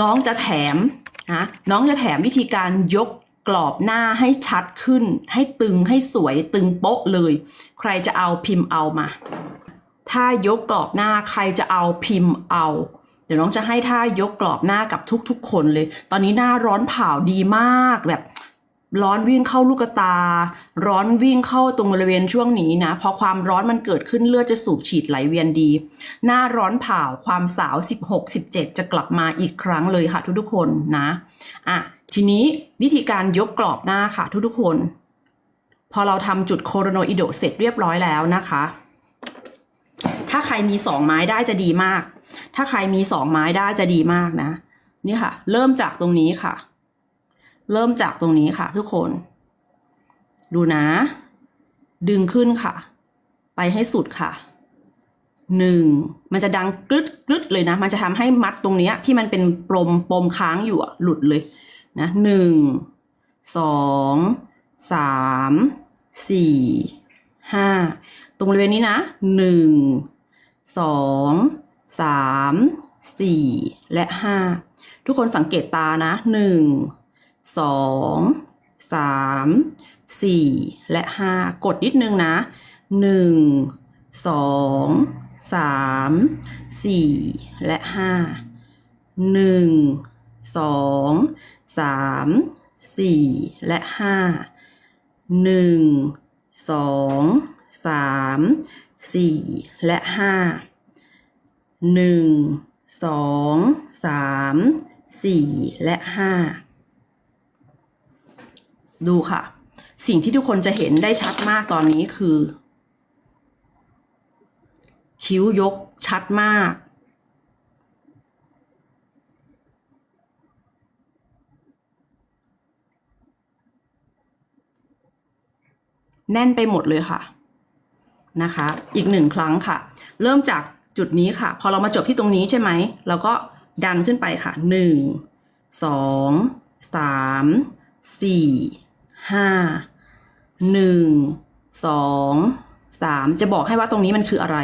น้องจะแถมนะน้องจะแถมวิธีการยกกรอบหน้าให้ชัดขึ้น ให้ตึงให้สวยตึงโป๊ะเลย ใครจะเอาพิมพ์เอามา ถ้ายกกรอบหน้าใครจะเอาพิมพ์เอา เดี๋ยวน้องจะให้ท่ายกกรอบหน้ากับทุกๆ คนเลย ตอนนี้หน้าร้อนเผาดีมากแบบ ร้อนวิ่งเข้าลูกตา ร้อนวิ่งเข้าตรงบริเวณช่วงนี้นะ พอความร้อนมันเกิดขึ้นเลือดจะสูบฉีดไหลเวียนดี หน้าร้อนเผาความสาว 16 17 จะกลับมาอีกครั้งเลยค่ะทุกๆคนนะอะทีนี้วิธีการยกกรอบหน้าค่ะทุกๆคน พอเราทำจุดโคโรโนอิโดเสร็จเรียบร้อยแล้วนะคะ ถ้าใครมีสองไม้ได้จะดีมาก ถ้าใครมีสองไม้ได้จะดีมากนะ นี่ค่ะ เริ่มจากตรงนี้ค่ะ เริ่มจากตรงนี้ค่ะทุกคน ดูนะ ดึงขึ้นค่ะ ไปให้สุดค่ะหนึ่งมันจะดังกรึดกรึดเลยนะ มันจะทำให้มัดตรงเนี้ยที่มันเป็นปมปมค้างอยู่อะหลุดเลยนะหนึ่งสองสามสี่ห้าตรงบริเวณนี้นะหนึ่งสองสามสี่และห้าทุกคนสังเกตตานะหนึ่ง สองสามสี่และห้ากดนิดนึงนะหนึ่งสองสามสี่และห้าหนึ่งสองสามสี่และห้าหนึ่งสองสามสี่และห้าหนึ่งสองสามสี่และห้า ดูค่ะ สิ่งที่ทุกคนจะเห็นได้ชัดมากตอนนี้คือ คิ้วยกชัดมาก แน่นไปหมดเลยค่ะนะคะ อีกหนึ่งครั้งค่ะ เริ่มจากจุดนี้ค่ะ พอเรามาจบที่ตรงนี้ใช่ไหมเราก็ดันขึ้นไปค่ะหนึ่งสองสามสี่ ห้าหนึ่งสองสามจะบอกให้ว่าตรงนี้มันคืออะไร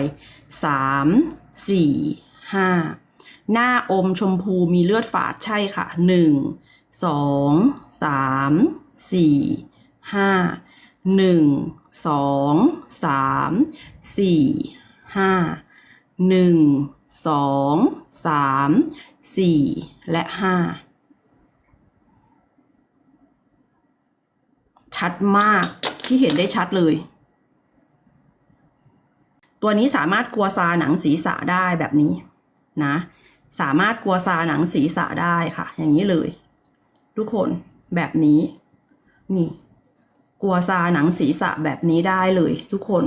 สามสี่ห้าหน้าอมชมพูมีเลือดฝาดใช่ค่ะหนึ่งสองสามสี่ห้าหนึ่งสองสามสี่ห้าหนึ่งสองสามสี่และห้า ชัดมากที่เห็นได้ชัดเลย ตัวนี้สามารถกลัวซาหนังศีรษะได้แบบนี้นะ สามารถกลัวซาหนังศีรษะได้ค่ะ อย่างนี้เลย ทุกคนแบบนี้ นี่กลัวซาหนังศีรษะแบบนี้ได้เลยทุกคน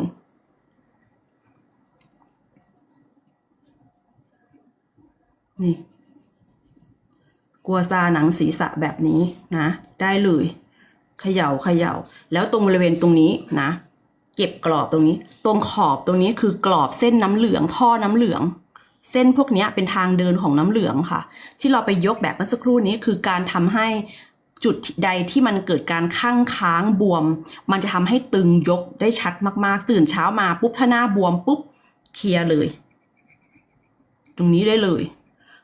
นี่กลัวซาหนังศีรษะแบบนี้นะ ได้เลย เขย่าเขย่า แล้วตรงบริเวณตรงนี้นะ เก็บกรอบตรงนี้ ตรงขอบตรงนี้คือกรอบเส้นน้ำเหลืองท่อน้ำเหลือง เส้นพวกนี้เป็นทางเดินของน้ำเหลืองค่ะ ที่เราไปยกแบบเมื่อสักครู่นี้คือการทำให้จุดใดที่มันเกิดการข้างค้างบวม มันจะทำให้ตึงยกได้ชัดมากๆ ตื่นเช้ามาปุ๊บถ้าหน้าบวมปุ๊บเคลียร์เลย ตรงนี้ได้เลย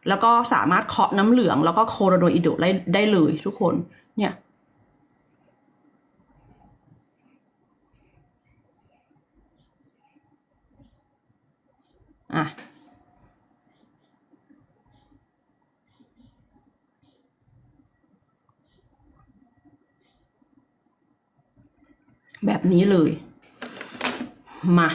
แล้วก็สามารถเคาะน้ำเหลือง แล้วก็โคโรโดอิโดได้ได้เลยทุกคนเนี่ย อะแบบนี้เลย มา